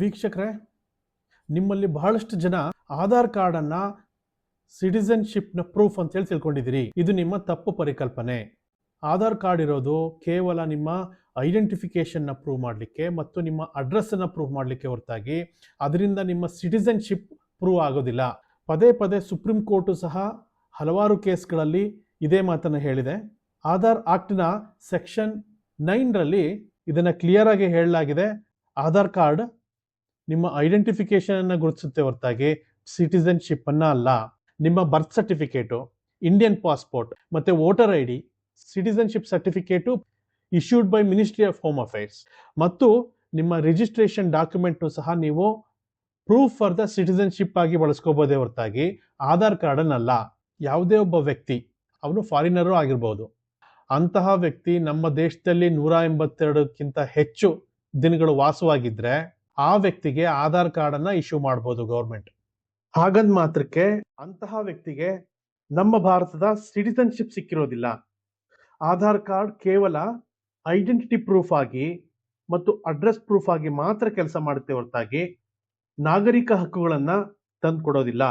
ವೀಕ್ಷಕರೇ, ನಿಮ್ಮಲ್ಲಿ ಬಹಳಷ್ಟು ಜನ ಆಧಾರ್ ಕಾರ್ಡನ್ನು ಸಿಟಿಸನ್ಶಿಪ್ನ ಪ್ರೂಫ್ ಅಂತ ಹೇಳಿ ತಿಳ್ಕೊಂಡಿದ್ದೀರಿ. ಇದು ನಿಮ್ಮ ತಪ್ಪು ಪರಿಕಲ್ಪನೆ. ಆಧಾರ್ ಕಾರ್ಡ್ ಇರೋದು ಕೇವಲ ನಿಮ್ಮ ಐಡೆಂಟಿಫಿಕೇಷನ್ನ ಪ್ರೂವ್ ಮಾಡಲಿಕ್ಕೆ ಮತ್ತು ನಿಮ್ಮ ಅಡ್ರೆಸ್ಸನ್ನು ಪ್ರೂವ್ ಮಾಡಲಿಕ್ಕೆ ಹೊರತಾಗಿ ಅದರಿಂದ ನಿಮ್ಮ ಸಿಟಿಸನ್ಶಿಪ್ ಪ್ರೂವ್ ಆಗೋದಿಲ್ಲ. ಪದೇ ಪದೇ ಸುಪ್ರೀಂ ಕೋರ್ಟು ಸಹ ಹಲವಾರು ಕೇಸ್ಗಳಲ್ಲಿ ಇದೇ ಮಾತನ್ನು ಹೇಳಿದೆ. ಆಧಾರ್ ಆಕ್ಟ್ನ ಸೆಕ್ಷನ್ ನೈನ್ರಲ್ಲಿ ಇದನ್ನು ಕ್ಲಿಯರ್ ಆಗಿ ಹೇಳಲಾಗಿದೆ. ಆಧಾರ್ ಕಾರ್ಡ್ ನಿಮ್ಮ ಐಡೆಂಟಿಫಿಕೇಶನ್ ಅನ್ನ ಗುರುತಿಸುತ್ತೆ ಹೊರತಾಗಿ ಸಿಟಿಸನ್ಶಿಪ್ ಅನ್ನ ಅಲ್ಲ. ನಿಮ್ಮ ಬರ್ತ್ ಸರ್ಟಿಫಿಕೇಟು ಇಂಡಿಯನ್ ಪಾಸ್ಪೋರ್ಟ್ ಮತ್ತೆ voter I D citizenship certificate issued by ministry of home affairs ಮತ್ತು ನಿಮ್ಮ ರಿಜಿಸ್ಟ್ರೇಷನ್ ಡಾಕ್ಯುಮೆಂಟ್ನು ಸಹ ನೀವು ಪ್ರೂಫ್ ಫಾರ್ ದ ಸಿಟಿಸನ್ಶಿಪ್ ಆಗಿ ಬಳಸ್ಕೋಬೋದೇ ಹೊರತಾಗಿ ಆಧಾರ್ ಕಾರ್ಡ್ ಅನ್ನಲ್ಲ ಯಾವುದೇ ಒಬ್ಬ ವ್ಯಕ್ತಿ, ಅವನು ಫಾರಿನರು ಆಗಿರ್ಬೋದು. ಅಂತಹ ವ್ಯಕ್ತಿ ನಮ್ಮ ದೇಶದಲ್ಲಿ ನೂರ ಎಂಬತ್ತೆರಡಕ್ಕಿಂತ ಹೆಚ್ಚು ದಿನಗಳು ವಾಸವಾಗಿದ್ರೆ ಆ ವ್ಯಕ್ತಿಗೆ ಆಧಾರ್ ಕಾರ್ಡ್ ಅನ್ನ ಇಶ್ಯೂ ಮಾಡಬಹುದು ಗೌರ್ಮೆಂಟ್. ಹಾಗಂದ್ ಮಾತ್ರಕ್ಕೆ ಅಂತಹ ವ್ಯಕ್ತಿಗೆ ನಮ್ಮ ಭಾರತದ ಸಿಟಿಸನ್ಶಿಪ್ ಸಿಕ್ಕಿರೋದಿಲ್ಲ. ಆಧಾರ್ ಕಾರ್ಡ್ ಕೇವಲ ಐಡೆಂಟಿಟಿ ಪ್ರೂಫ್ ಆಗಿ ಮತ್ತು ಅಡ್ರೆಸ್ ಪ್ರೂಫ್ ಆಗಿ ಮಾತ್ರ ಕೆಲಸ ಮಾಡುತ್ತೆ ಹೊರತಾಗಿ ನಾಗರಿಕ ಹಕ್ಕುಗಳನ್ನ ತಂದ್ಕೊಡೋದಿಲ್ಲ.